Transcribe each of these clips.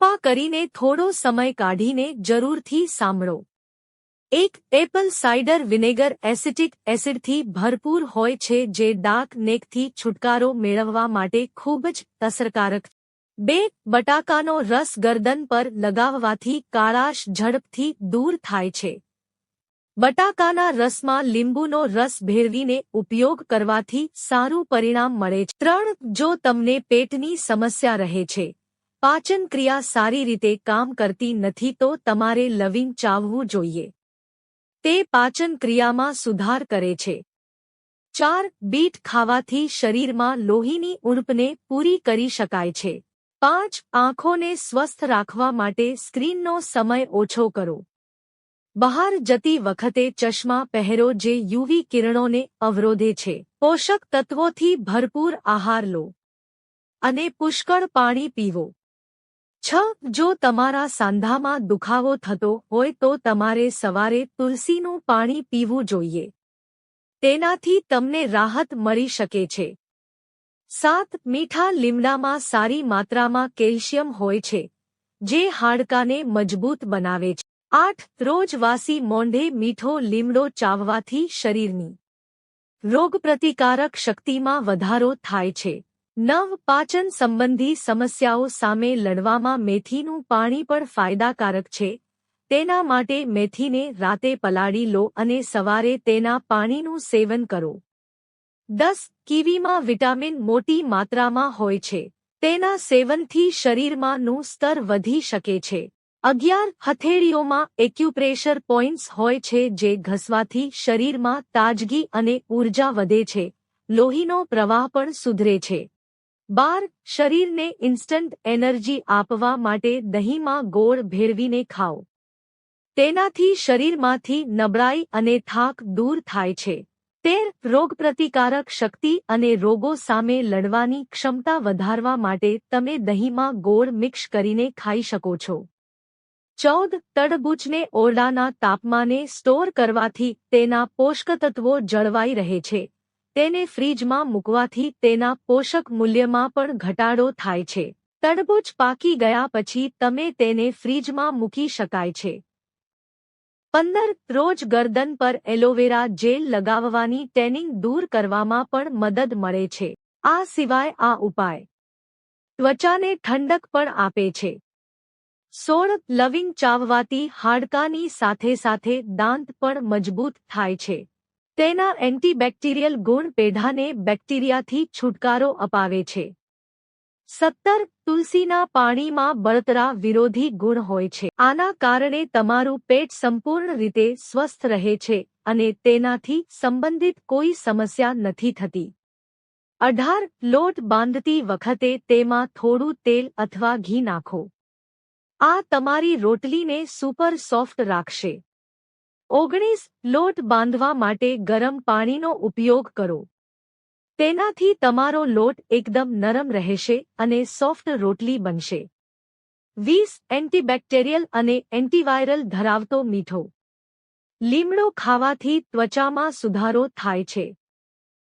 કૃપા કરીને થોડો સમય કાઢીને જરૂરથી સાંભળો. એક એપલ સાઇડર વિનેગર એસિટિક એસિડથી ભરપૂર હોય છે જે ડાર્ક નેકથી છુટકારો મેળવવા માટે ખૂબ જ અસરકારક. બે, બટાકાનો રસ ગરદન પર લગાવવાથી કાળાશ ઝડપથી દૂર થાય છે. બટાકાના રસમાં લીંબુનો રસ ભેળવીને ઉપયોગ કરવાથી સારું પરિણામ મળે છે. ત્રણ, જો તમને પેટની સમસ્યા રહે છે પાચન ક્રિયા સારી રીતે કામ કરતી નથી તો તમારે લવિંગ ચાવવું જોઈએ. તે પાચન ક્રિયામાં સુધાર કરે છે. ચાર, બીટ ખાવાથી શરીરમાં લોહીની ઉણપને પૂરી કરી શકાય છે. પાંચ, આંખોને સ્વસ્થ રાખવા માટે સ્ક્રીનનો સમય ઓછો કરો. બહાર જતી વખતે ચશ્મા પહેરો જે યુવી કિરણોને અવરોધે છે. પોષક તત્વોથી ભરપૂર આહાર લો. અને પુષ્કળ પાણી પીવો. છ, જો તમારા સાંધામાં દુખાવો થતો હોય તો તમારે સવારે તુલસીનું પાણી પીવું જોઈએ. તેનાથી તમને રાહત મળી શકે છે. સાત, મીઠા લીમડામાં સારી માત્રામાં કેલ્શિયમ હોય છે, જે હાડકાને મજબૂત બનાવે છે. આઠ, રોજવાસી મોંઢે મીઠો લીમડો ચાવવાથી શરીરની રોગપ્રતિકારક શક્તિમાં વધારો થાય છે. નવ પાચન સંબંધી સમસ્યાઓ સામે લડવામાં મેથીનું પાણી પણ ફાયદાકારક છે. તેના માટે મેથીને રાતે પલાળી લો અને સવારે તેના પાણીનું સેવન કરો. દસ કીવીમાં વિટામિન મોટી માત્રામાં હોય છે. તેના સેવનથી શરીરમાંનું સ્તર વધી શકે છે. અગિયાર હથેળીઓમાં એક્યુપ્રેશર પોઇન્ટ્સ હોય છે જે ઘસવાથી શરીરમાં તાજગી અને ઊર્જા વધે છે. લોહીનો પ્રવાહ પણ સુધરે છે. બાર, શરીરને ઇન્સ્ટન્ટ એનર્જી આપવા માટે દહીંમાં ગોળ ભેળવીને ખાઓ. તેનાથી શરીરમાંથી નબળાઈ અને થાક દૂર થાય છે. તેર, રોગપ્રતિકારક શક્તિ અને રોગો સામે લડવાની ક્ષમતા વધારવા માટે તમે દહીંમાં ગોળ મિક્સ કરીને ખાઈ શકો છો. ચૌદ, તડબૂચને ઓરડાના તાપમાને સ્ટોર કરવાથી તેના પોષકતત્વો જળવાઈ રહે છે. તેને ફ્રીજમાં મૂકવાથી તેના પોષક મૂલ્યમાં પણ ઘટાડો થાય છે. તડબૂચ પાકી ગયા પછી તમે તેને ફ્રીજમાં મૂકી શકાય છે. પંદર રોજ ગરદન પર એલોવેરા જેલ લગાવવાની ટેનિંગ દૂર કરવામાં પણ મદદ મળે છે. આ સિવાય આ ઉપાય ત્વચાને ઠંડક પણ આપે છે. સોળ લવિંગ ચાવવાથી હાડકાની સાથે સાથે દાંત પણ મજબૂત થાય છે. તેના એન્ટીબેક્ટેરિયલ ગુણ પેઢાને બેક્ટેરિયાથી છુટકારો અપાવે છે. સત્તર, તુલસીના પાણીમાં બળતરા વિરોધી ગુણ હોય છે. આના કારણે તમારું પેટ સંપૂર્ણ રીતે સ્વસ્થ રહે છે અને તેનાથી સંબંધિત કોઈ સમસ્યા નથી થતી. અઢાર, લોટ બાંધતી વખતે તેમાં થોડું તેલ અથવા ઘી નાખો. આ તમારી રોટલીને સુપર સોફ્ટ રાખશે. ઓગણીસ લોટ બાંધવા માટે ગરમ પાણીનો ઉપયોગ કરો. તેનાથી તમારો લોટ એકદમ નરમ રહેશે અને સોફ્ટ રોટલી બનશે. વીસ એન્ટીબેક્ટેરિયલ અને એન્ટીવાયરલ ધરાવતો મીઠો. લીમડો ખાવાથી ત્વચામાં સુધારો થાય છે.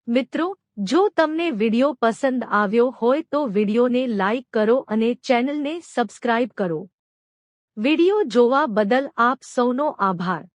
મિત્રો, જો તમને વિડિયો પસંદ આવ્યો હોય તો વિડિયોને લાઇક કરો અને ચેનલને સબસ્ક્રાઇબ કરો. વિડિયો જોવા બદલ આપ સૌનો આભાર.